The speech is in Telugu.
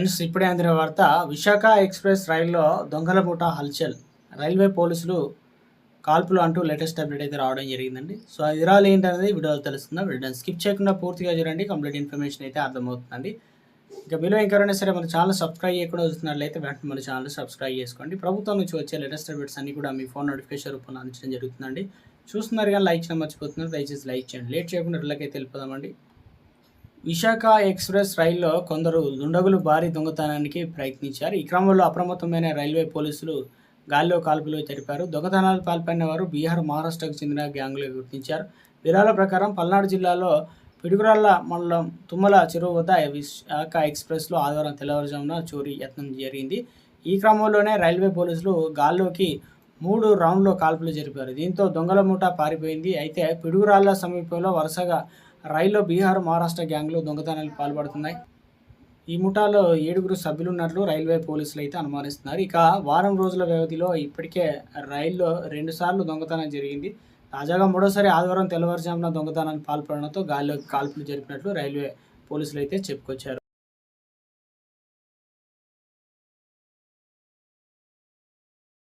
ఫ్రెండ్స్ ఇప్పుడే అందిన వార్త విశాఖ ఎక్స్ప్రెస్ రైల్లో దొంగల ముఠా హల్చల్. రైల్వే పోలీసులు కాల్పులు అంటూ లేటెస్ట్ అప్డేట్ అయితే రావడం జరిగిందండి. సో అది వివరాలు ఏంటనేది వీడియోలో తెలుస్తుందా? వీడియోని స్కిప్ చేయకుండా పూర్తిగా చూడండి. కంప్లీట్ ఇన్ఫర్మేషన్ అయితే అర్థమవుతుందండి. ఇక మీరు ఇంకెవరైనా సరే మన ఛానల్ సబ్స్క్రైబ్ చేయకుండా చూస్తున్నట్లయితే వెంటనే మన ఛానల్ సబ్స్క్రైబ్ చేసుకోండి. ప్రభుత్వం నుంచి వచ్చే లేటెస్ట్ అప్డేట్స్ అన్ని కూడా మీ ఫోన్ నోటిఫికేషన్ రూపంలో అందించడం జరుగుతుందండి. చూస్తున్నారు కానీ లైక్ చేయడం మర్చిపోతున్నారు. దయచేసి లైక్ చేయండి. లేట్ చేయకుండా ఇళ్ళకైతే వెళ్ళిపోదామండి. విశాఖ ఎక్స్ప్రెస్ రైల్లో కొందరు దుండగులు భారీ దొంగతనానికి ప్రయత్నించారు. ఈ క్రమంలో అప్రమత్తమైన రైల్వే పోలీసులు గాల్లో కాల్పులు జరిపారు. దొంగతనాలు పాల్పడిన వారు బీహార్ మహారాష్ట్రకు చెందిన గ్యాంగులు గుర్తించారు. వివరాల ప్రకారం పల్నాడు జిల్లాలో పిడుగురాళ్ళ మండలం తుమ్మల చెరువు వద్ద విశాఖ ఎక్స్ప్రెస్లో ఆదివారం తెల్లవారుజామున చోరీ యత్నం జరిగింది. ఈ క్రమంలోనే రైల్వే పోలీసులు గాల్లోకి మూడు రౌండ్లో కాల్పులు జరిపారు. దీంతో దొంగల మూట పారిపోయింది. అయితే పిడుగురాళ్ళ సమీపంలో వరుసగా రైల్లో బీహార్ మహారాష్ట్ర గ్యాంగ్లు దొంగతనాలకు పాల్పడుతున్నాయి. ఈ ముఠాలో ఏడుగురు సభ్యులు ఉన్నట్లు రైల్వే పోలీసులు అయితే అనుమానిస్తున్నారు. ఇక వారం రోజుల వ్యవధిలో ఇప్పటికే రైల్లో రెండుసార్లు దొంగతనం జరిగింది. తాజాగా మూడోసారి ఆదివారం తెల్లవారుజామున దొంగతనానికి పాల్పడడంతో గాల్లో కాల్పులు జరిపినట్లు రైల్వే పోలీసులు అయితే చెప్పుకొచ్చారు.